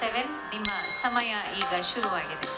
Seven ನಿಮ್ಮ ಸಮಯ ಈಗ ಶುರುವಾಗಿದೆ.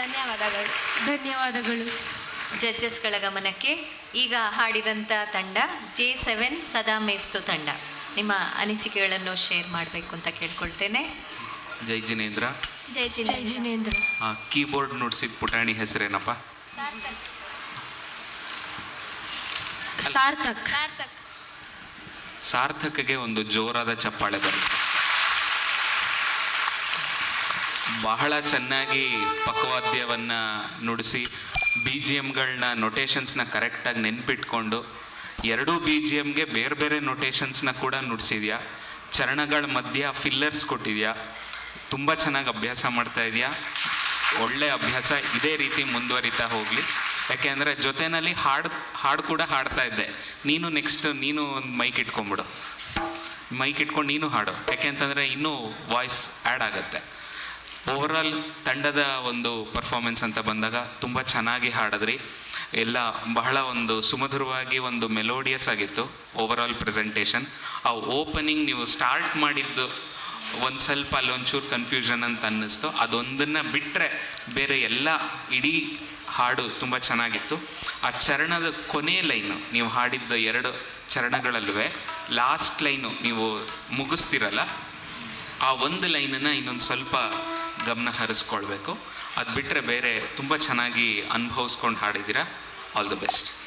ಧನ್ಯವಾದಗಳು. ಧನ್ಯವಾದಗಳು. ಜಡ್ಜಸ್ಗಳ ಗಮನಕ್ಕೆ ಈಗ ಹಾಡಿದಂಥ ತಂಡ ಜೆ ಸೆವೆನ್ ಸದಾ ಮೇಸ್ತು ತಂಡ. ನಿಮ್ಮ ಅನಿಸಿಕೆಗಳನ್ನು ಶೇರ್ ಮಾಡಬೇಕು ಅಂತ ಕೇಳ್ಕೊಳ್ತೇನೆ. ಜೈ ಜಿನೇಂದ್ರ. ಜೈ ಜೈ ಜಿನೇಂದ್ರ. ಆ, ಕೀಬೋರ್ಡ್ ನುಡಿಸಿದ ಪುಟಾಣಿ ಹೆಸರೇನಪ್ಪ? ಸಾರ್ಥಕ್. ಸಾರ್ಥಕ್ಗೆ ಒಂದು ಜೋರಾದ ಚಪ್ಪಾಳೆ ಬರಲಿ ಬಹಳ ಚೆನ್ನಾಗಿ ಪಕ್ವಾದ್ಯವನ್ನು ನುಡಿಸಿ ಬಿ ಜಿ ಎಮ್ಗಳನ್ನ ನೊಟೇಷನ್ಸ್ನ ಕರೆಕ್ಟಾಗಿ ನೆನ್ಪಿಟ್ಕೊಂಡು ಎರಡೂ ಬಿ ಜಿ ಎಮ್ಗೆ ಬೇರೆ ಬೇರೆ ನೊಟೇಷನ್ಸ್ನ ಕೂಡ ನುಡಿಸಿದ್ಯಾ? ಚರಣಗಳ ಮಧ್ಯ ಫಿಲ್ಲರ್ಸ್ ಕೊಟ್ಟಿದ್ಯಾ? ತುಂಬ ಚೆನ್ನಾಗಿ ಅಭ್ಯಾಸ ಮಾಡ್ತಾ ಇದೆಯಾ? ಒಳ್ಳೆ ಅಭ್ಯಾಸ, ಇದೇ ರೀತಿ ಮುಂದುವರಿತಾ ಹೋಗಲಿ. ಯಾಕೆಂದರೆ ಜೊತೆನಲ್ಲಿ ಹಾಡು ಹಾಡು ಕೂಡ ಹಾಡ್ತಾ ಇದ್ದೆ. ನೀನು ನೆಕ್ಸ್ಟ್ ನೀನು ಒಂದು ಮೈಕ್ ಇಟ್ಕೊಂಬಿಡು ಮೈಕ್ ಇಟ್ಕೊಂಡು ನೀನು ಹಾಡು. ಯಾಕೆಂತಂದರೆ ಇನ್ನೂ ವಾಯ್ಸ್ ಆ್ಯಡ್ ಆಗುತ್ತೆ. ಓವರಾಲ್ ತಂಡದ ಒಂದು ಪರ್ಫಾರ್ಮೆನ್ಸ್ ಅಂತ ಬಂದಾಗ ತುಂಬ ಚೆನ್ನಾಗಿ ಹಾಡಿದ್ರಿ. ಎಲ್ಲ ಬಹಳ ಒಂದು ಸುಮಧುರವಾಗಿ ಒಂದು ಮೆಲೋಡಿಯಸ್ ಆಗಿತ್ತು ಓವರಾಲ್ ಪ್ರೆಸೆಂಟೇಷನ್ ಆ ಓಪನಿಂಗ್ ನೀವು ಸ್ಟಾರ್ಟ್ ಮಾಡಿದ್ದು ಒಂದು ಸ್ವಲ್ಪ ಅಲ್ಲೊಂಚೂರು ಕನ್ಫ್ಯೂಷನ್ ಅಂತ ಅನ್ನಿಸ್ತು. ಅದೊಂದನ್ನು ಬಿಟ್ಟರೆ ಬೇರೆ ಎಲ್ಲ ಇಡೀ ಹಾಡು ತುಂಬ ಚೆನ್ನಾಗಿತ್ತು. ಆ ಚರಣದ ಕೊನೆ ಲೈನು ನೀವು ಹಾಡಿದ್ದ ಎರಡು ಚರಣಗಳಲ್ಲೂ ಲಾಸ್ಟ್ ಲೈನು ನೀವು ಮುಗಿಸ್ತಿರಲ್ಲ, ಆ ಒಂದು ಲೈನನ್ನು ಇನ್ನೊಂದು ಸ್ವಲ್ಪ ಗಮನ ಹರಿಸ್ಕೊಳ್ಬೇಕು. ಅದು ಬಿಟ್ಟರೆ ಬೇರೆ ತುಂಬ ಚೆನ್ನಾಗಿ ಅನುಭವಿಸ್ಕೊಂಡು ಹಾಡಿದ್ದೀರಾ? All the best